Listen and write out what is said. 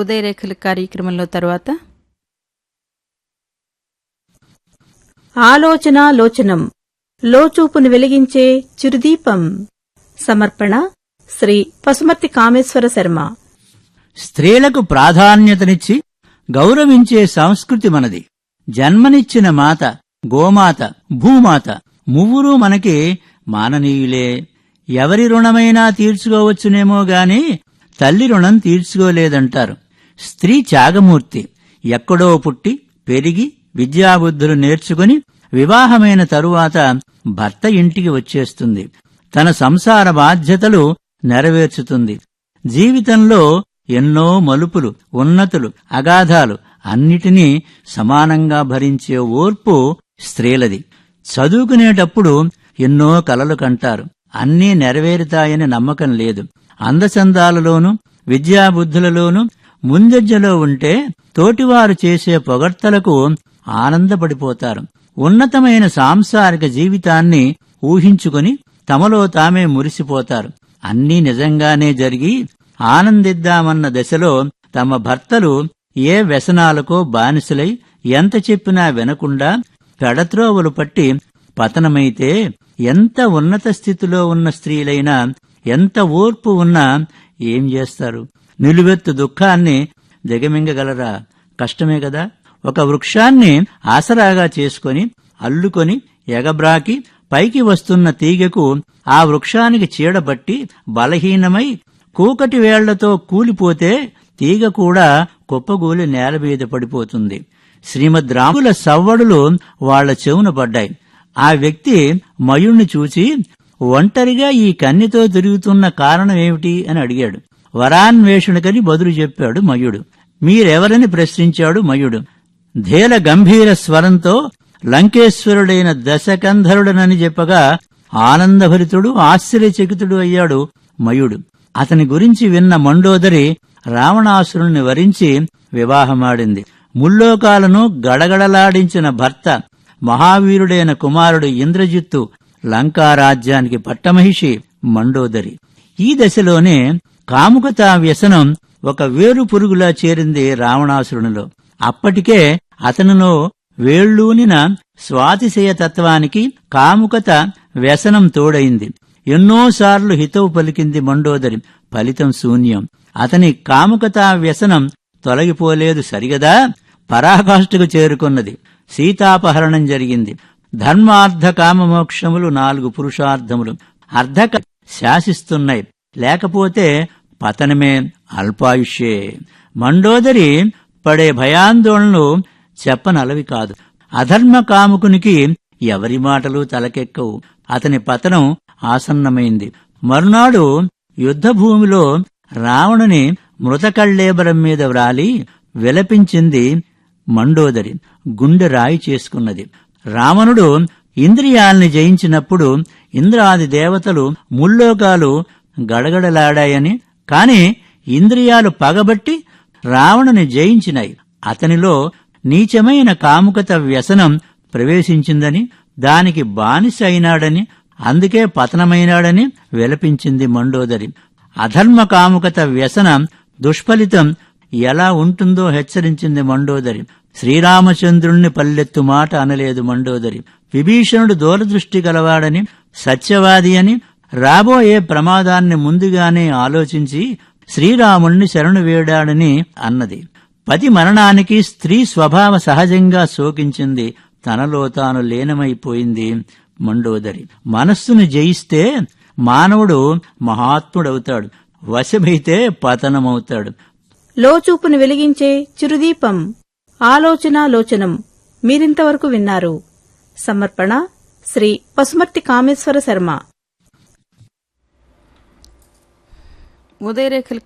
ఉదయరేఖల కార్యక్రమంలో తరువాత ఆలోచన లోచనం లోచూపును వెలిగించే చిరుదీపం సమర్పణ శ్రీ పసుమర్తి కామేశ్వర శర్మ. స్త్రీలకు ప్రాధాన్యతనిచ్చి గౌరవించే సంస్కృతి మనది. జన్మనిచ్చిన మాత గోమాత భూమాత మువ్వురూ మనకి మాననీయులే. ఎవరి రుణమైనా తీర్చుకోవచ్చునేమో గాని తల్లి రుణం తీర్చుకోలేదంటారు. స్త్రీ త్యాగమూర్తి. ఎక్కడో పుట్టి పెరిగి విద్యాబుద్ధులు నేర్చుకుని వివాహమైన తరువాత భర్త ఇంటికి వచ్చేస్తుంది. తన సంసార బాధ్యతలు నెరవేర్చుతుంది. జీవితంలో ఎన్నో మలుపులు ఉన్నతులు అగాధాలు అన్నిటినీ సమానంగా భరించే ఓర్పు స్త్రీలది. చదువుకునేటప్పుడు ఎన్నో కలలు కంటారు. అన్నీ నెరవేరుతాయని నమ్మకం లేదు. అందచందాలలోనూ విద్యాబుద్ధులలోనూ ముందెజ్జలో ఉంటే తోటివారు చేసే పొగడ్తలకు ఆనందపడిపోతారు. ఉన్నతమైన సాంసారిక జీవితాన్ని ఊహించుకుని తమలో తామే మురిసిపోతారు. అన్నీ నిజంగానే జరిగి ఆనందిద్దామన్న దశలో తమ భర్తలు ఏ వ్యసనాలకో బానిసలై ఎంత చెప్పినా వినకుండా పెడత్రోవలు పట్టి పతనమైతే ఎంత ఉన్నత స్థితిలో ఉన్న స్త్రీలైనా ఎంత ఓర్పు ఉన్నా ఏం చేస్తారు? నిలువెత్తు దుఃఖాన్ని దిగమింగగలరా కష్టమే కదా ఒక వృక్షాన్ని ఆసరాగా చేసుకొని అల్లుకొని ఎగబ్రాకి పైకి వస్తున్న తీగకు ఆ వృక్షానికి చీడబట్టి బలహీనమై కూకటి వేళ్ళతో కూలిపోతే తీగ కూడా కుప్పగూలి నేల మీద పడిపోతుంది. శ్రీమద్ రాముల సవ్వడులు వాళ్ళ చెవున పడ్డాయి. ఆ వ్యక్తి మయుణ్ణి చూచి ఒంటరిగా ఈ కన్నితో తిరుగుతున్న కారణం ఏమిటి అని అడిగాడు. వరాన్వేషణకని బదులు చెప్పాడు మయుడు. మీరెవరని ప్రశ్నించాడు మయుడు. ధేల గంభీర స్వరంతో లంకేశ్వరుడైన దశకంధరుడనని చెప్పగా ఆనందభరితుడు ఆశ్చర్యచకితుడు అయ్యాడు మయుడు. అతని గురించి విన్న మండోదరి రావణాసురుణ్ణి వరించి వివాహమాడింది. ముల్లోకాలను గడగడలాడించిన భర్త మహావీరుడైన కుమారుడు ఇంద్రజిత్తు లంకారాజ్యానికి పట్టమహిషి మండోదరి. ఈ దశలోనే కాముకత వ్యసనం ఒక వేరు పురుగులా చేరింది రావణాసురునిలో. అప్పటికే అతనిలో వేళ్ళూనిన స్వాతిశయ తత్వానికి కాముకత వ్యసనం తోడైంది. ఎన్నోసార్లు హితవు పలికింది మండోదరి. ఫలితం శూన్యం. అతని కాముకతా వ్యసనం తొలగిపోలేదు సరిగదా? పరాకాష్ఠకు చేరుకున్నది. సీతాపహరణం జరిగింది. ధర్మార్థ కామమోక్షములు నాలుగు పురుషార్థములు. అర్ధక శాసిస్తున్నాయి. లేకపోతే పతనమే అల్పాయుష్యే. మండోదరి పడే భయాందోళనలు చెప్పనలవి కాదు. అధర్మ కాముకునికి ఎవరి మాటలు తలకెక్కవు. అతని పతనం ఆసన్నమైంది. మరునాడు యుద్ధభూమిలో రావణుని మృతకళ్ళేబరం మీద వ్రాలి విలపించింది మండోదరి. గుండె రాయి చేసుకున్నది. రావణుడు ఇంద్రియాల్ని జయించినప్పుడు ఇంద్రాది దేవతలు ముల్లోకాలు గడగడలాడాయని కాని ఇంద్రియాలు పగబట్టి రావణుని జయించినాయి అతనిలో నీచమైన కాముకత వ్యసనం ప్రవేశించిందని దానికి బానిస అయినాడని అందుకే పతనమైనాడని విలపించింది మండోదరి. అధర్మ కాముకత వ్యసనం దుష్ఫలితం ఎలా ఉంటుందో హెచ్చరించింది మండోదరి. శ్రీరామచంద్రుణ్ణి పల్లెత్తు మాట అనలేదు మండోదరి. విభీషణుడు దూరదృష్టి గలవాడని సత్యవాది అని రాబోయే ప్రమాదాన్ని ముందుగానే ఆలోచించి శ్రీరాముణ్ణి శరణు వేడాడని అన్నది. పతి మరణానికి స్త్రీ స్వభావ సహజంగా శోకించింది. తనలో తాను లీనమైపోయింది మండోదరి. మనస్సును జయిస్తే మానవుడు మహాత్ముడవుతాడు. వశమైతే పతనమవుతాడు. లోచూపును వెలిగించే చిరుదీపం. ఆలోచన లోచనం. మీరింతవరకు విన్నారు. సమర్పణ శ్రీ పసుమర్తి కామేశ్వర శర్మ. ఉదయరేఖల